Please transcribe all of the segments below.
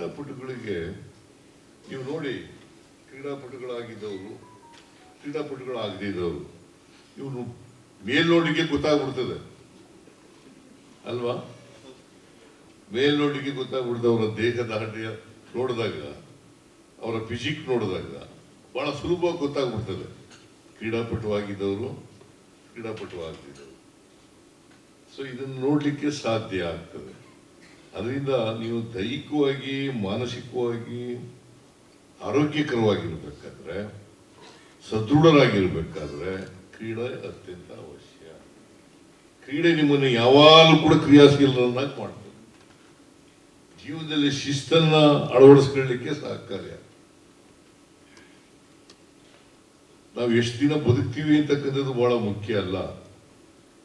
ಕ್ರೀಡಾಪಟುಗಳಿಗೆ, ನೀವು ನೋಡಿ, ಕ್ರೀಡಾಪಟುಗಳಾಗಿದ್ದವರು, ಕ್ರೀಡಾಪಟುಗಳಾಗದಿದ್ದವರು, ಇವನು ಮೇಲ್ನೋಡಿಗೆ ಗೊತ್ತಾಗ್ಬಿಡ್ತದೆ. ಅಲ್ವಾ? ಮೇಲ್ನೋಡಿಗೆ ಗೊತ್ತಾಗ್ಬಿಡ್ತದೆ ಅವರ ದೇಹದ ಹಡ್ಡೆಯ ನೋಡಿದಾಗ, ಅವರ ಫಿಸಿಕ್ ನೋಡಿದಾಗ ಬಹಳ ಸುಲಭವಾಗಿ ಗೊತ್ತಾಗ್ಬಿಡ್ತದೆ. ಕ್ರೀಡಾಪಟು ಆಗಿದ್ದವರು ಕ್ರೀಡಾಪಟು ಆಗದಿದ್ದವರು ಸೊ ಇದನ್ನು ನೋಡಲಿಕ್ಕೆ ಸಾಧ್ಯ ಆಗ್ತದೆ. ಅದರಿಂದ ನೀವು ದೈಹಿಕವಾಗಿ, ಮಾನಸಿಕವಾಗಿ, ಆರೋಗ್ಯಕರವಾಗಿರ್ಬೇಕಾದ್ರೆ, ಸದೃಢರಾಗಿರ್ಬೇಕಾದ್ರೆ ಕ್ರೀಡೆ ಅತ್ಯಂತ ಅವಶ್ಯ. ಕ್ರೀಡೆ ನಿಮ್ಮನ್ನು ಯಾವಾಗಲೂ ಕೂಡ ಕ್ರಿಯಾಶೀಲರನ್ನಾಗಿ ಮಾಡ್ತದೆ. ಜೀವನದಲ್ಲಿ ಶಿಸ್ತನ್ನ ಅಳವಡಿಸ್ಕೊಳ್ಳಿಕ್ಕೆ ಸಹಕಾರಿ ನಾವು ಎಷ್ಟು ದಿನ ಬದುಕ್ತೀವಿ ಅಂತಕ್ಕಂಥದ್ದು ಬಹಳ ಮುಖ್ಯ ಅಲ್ಲ.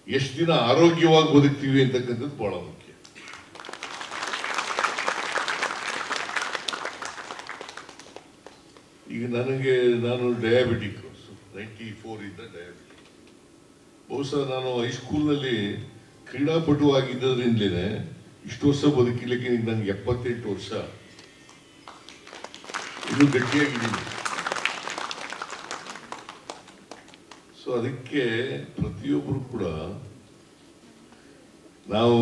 ಎಷ್ಟು ದಿನ ಆರೋಗ್ಯವಾಗಿ ಬದುಕ್ತೀವಿ ಅಂತಕ್ಕಂಥದ್ದು ಬಹಳ ಮುಖ್ಯ. ಈಗ ನನಗೆ, ನಾನು ಡಯಾಬಿಟಿಕ್ ನೈಂಟಿ ಫೋರ್ ಇಂದ ಡಯಾಬಿಟಿಕ್ ಬಹುಶಃ ನಾನು ಹೈಸ್ಕೂಲ್ನಲ್ಲಿ ಕ್ರೀಡಾಪಟು ಆಗಿದ್ದರಿಂದಲೇ ಇಷ್ಟು ವರ್ಷ ಬದುಕಿಲಿಕ್ಕೆ ನನಗೆ ಎಪ್ಪತ್ತೆಂಟು ವರ್ಷ. ಇನ್ನೂ ಗಟ್ಟಿಯಾಗಿದ್ದೀನಿ ಸೊ ಅದಕ್ಕೆ ಪ್ರತಿಯೊಬ್ಬರು ಕೂಡ ನಾವು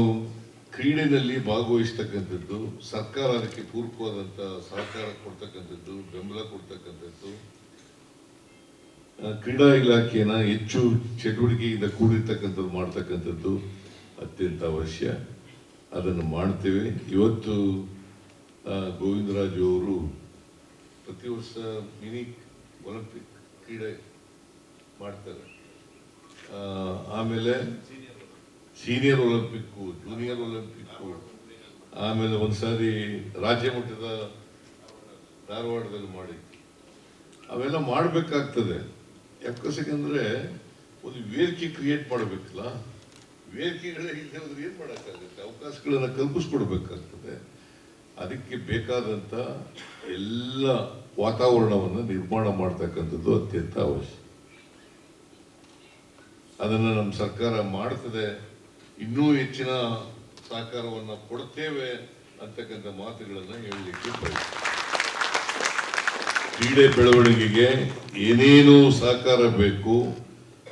ಕ್ರೀಡೆಯಲ್ಲಿ ಭಾಗವಹಿಸ್ತಕ್ಕಂಥದ್ದು, ಸರ್ಕಾರ ಅದಕ್ಕೆ ಪೂರಕವಾದಂಥ ಸಹಕಾರ ಕೊಡ್ತಕ್ಕಂಥದ್ದು, ಬೆಂಬಲ ಕೊಡ್ತಕ್ಕಂಥದ್ದು ಕ್ರೀಡಾ ಇಲಾಖೆನ ಹೆಚ್ಚು ಚಟುವಟಿಕೆಯಿಂದ ಕೂಡಿರ್ತಕ್ಕಂಥದ್ದು ಮಾಡ್ತಕ್ಕಂಥದ್ದು ಅತ್ಯಂತ ಅವಶ್ಯ. ಅದನ್ನು ಮಾಡ್ತೇವೆ. ಇವತ್ತು ಗೋವಿಂದರಾಜು ಅವರು ಪ್ರತಿ ವರ್ಷ ಮಿನಿ ಒಲಿಂಪಿಕ್ ಕ್ರೀಡೆ ಮಾಡ್ತಾರೆ. ಆಮೇಲೆ ಸೀನಿಯರ್ ಒಲಿಂಪಿಕ್ಕು ಜೂನಿಯರ್ ಒಲಿಂಪಿಕ್ಕು ಆಮೇಲೆ ಒಂದ್ಸಾರಿ ರಾಜ್ಯ ಮಟ್ಟದ ಧಾರವಾಡದಲ್ಲಿ ಮಾಡಿ ಅವೆಲ್ಲ ಮಾಡಬೇಕಾಗ್ತದೆ. ಯಾಕಂದ್ರೆ ಒಂದು ವೇದಿಕೆ ಕ್ರಿಯೇಟ್ ಮಾಡಬೇಕಲ್ಲ, ವೇದಿಕೆಗಳೇ ಇಲ್ಲದೆ ಹೋದ್ರೆ ಏನು ಮಾಡೋಕ್ಕಾಗುತ್ತೆ? ಅವಕಾಶಗಳನ್ನ ಕಲ್ಪಿಸ್ಕೊಡ್ಬೇಕಾಗ್ತದೆ. ಅದಕ್ಕೆ ಬೇಕಾದಂಥ ಎಲ್ಲ ವಾತಾವರಣವನ್ನು ನಿರ್ಮಾಣ ಮಾಡ್ತಕ್ಕಂಥದ್ದು ಅತ್ಯಂತ ಅವಶ್ಯ. ಅದನ್ನು ನಮ್ಮ ಸರ್ಕಾರ ಮಾಡ್ತದೆ. ಇನ್ನೂ ಹೆಚ್ಚಿನ ಸಹಕಾರವನ್ನು ಕೊಡ್ತೇವೆ ಅಂತಕ್ಕಂಥ ಮಾತುಗಳನ್ನು ಹೇಳಲಿಕ್ಕೆ ಕ್ರೀಡೆ ಬೆಳವಣಿಗೆಗೆ ಏನೇನು ಸಹಕಾರ ಬೇಕು,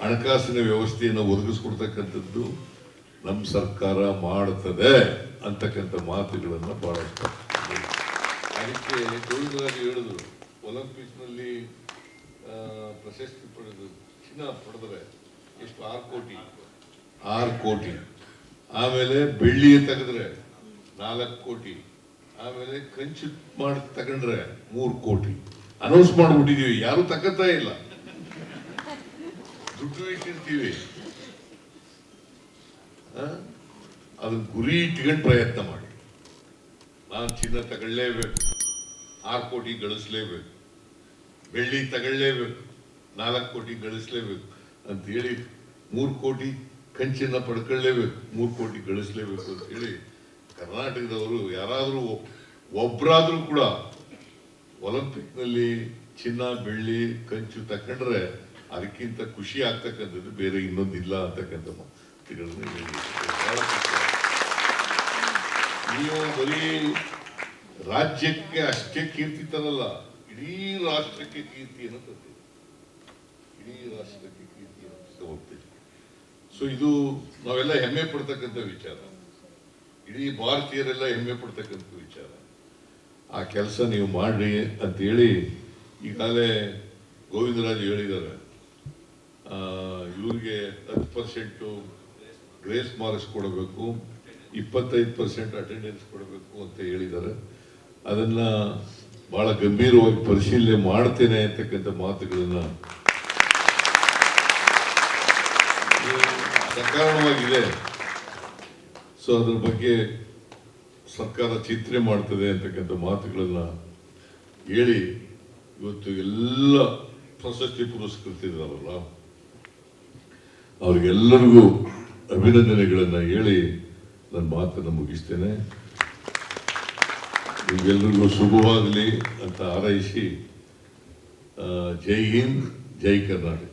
ಹಣಕಾಸಿನ ವ್ಯವಸ್ಥೆಯನ್ನು ಒದಗಿಸ್ಕೊಡ್ತಕ್ಕಂಥದ್ದು ನಮ್ಮ ಸರ್ಕಾರ ಮಾಡುತ್ತದೆ ಅಂತಕ್ಕಂಥ ಮಾತುಗಳನ್ನು ಬಹಳಷ್ಟು ಅದಕ್ಕೆ ಗೋವಿಂದರಾಜ್ ಹೇಳಿದ್ರು. ಒಲಿಂಪಿಕ್ಸ್ನಲ್ಲಿ ಪ್ರಶಸ್ತಿ ಪಡೆದು ಚಿನ್ನ ಪಡೆದರೆ ಎಷ್ಟು ಆರು ಕೋಟಿ. ಆರು ಕೋಟಿ. ಆಮೇಲೆ ಬೆಳ್ಳಿ ತೆಗೆದ್ರೆ ನಾಲ್ಕು ಕೋಟಿ. ಆಮೇಲೆ ಕಂಚು ಮಾಡಿ ತಗೊಂಡ್ರೆ ಮೂರು ಕೋಟಿ. ಅನೌನ್ಸ್ ಮಾಡಿಬಿಟ್ಟಿದೀವಿ. ಯಾರು ತಗತಾ ಇಲ್ಲ. ದುಡ್ಡು ಇಟ್ಟಿರ್ತೀವಿ. ಅದು ಗುರಿ ಇಟ್ಕೊಂಡು ಪ್ರಯತ್ನ ಮಾಡಿ. ನಾನು ಚಿನ್ನ ತಗೊಳ್ಳೇಬೇಕು. ಆರು ಕೋಟಿ ಗಳಿಸ್ಲೇಬೇಕು. ಬೆಳ್ಳಿ ತಗೊಳ್ಳೇಬೇಕು. ನಾಲ್ಕು ಕೋಟಿ ಗಳಿಸ್ಲೇಬೇಕು. ಅಂತ ಹೇಳಿ ಮೂರು ಕೋಟಿ ಕಂಚನ್ನ ಪಡ್ಕೊಳ್ಳೇಬೇಕು, ಮೂರು ಕೋಟಿ ಗಳಿಸ್ಲೇಬೇಕು ಅಂತ ಹೇಳಿ ಕರ್ನಾಟಕದವರು ಯಾರಾದರೂ ಒಬ್ಬರಾದರೂ ಕೂಡ ಒಲಿಂಪಿಕ್ನಲ್ಲಿ ಚಿನ್ನ, ಬೆಳ್ಳಿ, ಕಂಚು ತಕೊಂಡ್ರೆ ಅದಕ್ಕಿಂತ ಖುಷಿ ಆಗ್ತಕ್ಕಂಥದ್ದು ಬೇರೆ ಇನ್ನೊಂದಿಲ್ಲ ಅಂತಕ್ಕಂಥ ಮಾತುಗಳನ್ನ ಹೇಳಿ. ನೀವು ಬರೀ ರಾಜ್ಯಕ್ಕೆ ಅಷ್ಟೇ ಕೀರ್ತಿ ತರಲ್ಲ, ಇಡೀ ರಾಷ್ಟ್ರಕ್ಕೆ ಕೀರ್ತಿಯನ್ನು ತಂದಿದೆ ಇಡೀ ರಾಷ್ಟ್ರಕ್ಕೆ ಸೊ ಇದು ನಾವೆಲ್ಲ ಹೆಮ್ಮೆ ಪಡ್ತಕ್ಕಂಥ ವಿಚಾರ. ಇಡೀ ಭಾರತೀಯರೆಲ್ಲ ಹೆಮ್ಮೆ ಪಡ್ತಕ್ಕಂಥ ವಿಚಾರ. ಆ ಕೆಲಸ ನೀವು ಮಾಡ್ರಿ ಅಂತೇಳಿ ಈಗಾಗಲೇ ಗೋವಿಂದರಾಜ್ ಹೇಳಿದ್ದಾರೆ. ಇವ್ರಿಗೆ ಹತ್ತು ಪರ್ಸೆಂಟು ಗ್ರೇಸ್ ಮಾರ್ಕ್ಸ್ ಕೊಡಬೇಕು, ಇಪ್ಪತ್ತೈದು ಪರ್ಸೆಂಟ್ ಅಟೆಂಡೆನ್ಸ್ ಕೊಡಬೇಕು ಅಂತ ಹೇಳಿದ್ದಾರೆ. ಅದನ್ನು ಭಾಳ ಗಂಭೀರವಾಗಿ ಪರಿಶೀಲನೆ ಮಾಡ್ತೇನೆ ಅಂತಕ್ಕಂಥ ಮಾತುಗಳನ್ನ ಇದು ಸಕಾರಣವಾಗಿದೆ ಸೊ ಅದ್ರ ಬಗ್ಗೆ ಸರ್ಕಾರ ಚಿಂತನೆ ಮಾಡ್ತದೆ ಅಂತಕ್ಕಂಥ ಮಾತುಗಳನ್ನ ಹೇಳಿ ಇವತ್ತು ಎಲ್ಲ ಪ್ರಶಸ್ತಿ ಪುರಸ್ಕೃತಿದಾರಲ್ಲ ಅವ್ರಿಗೆಲ್ಲರಿಗೂ ಅಭಿನಂದನೆಗಳನ್ನ ಹೇಳಿ ನನ್ನ ಮಾತನ್ನು ಮುಗಿಸ್ತೇನೆ. ನಿಮ್ಗೆಲ್ರಿಗೂ ಶುಭವಾಗಲಿ ಅಂತ ಹಾರೈಸಿ ಜೈ ಹಿಂದ್, ಜೈ ಕರ್ನಾಟಕ.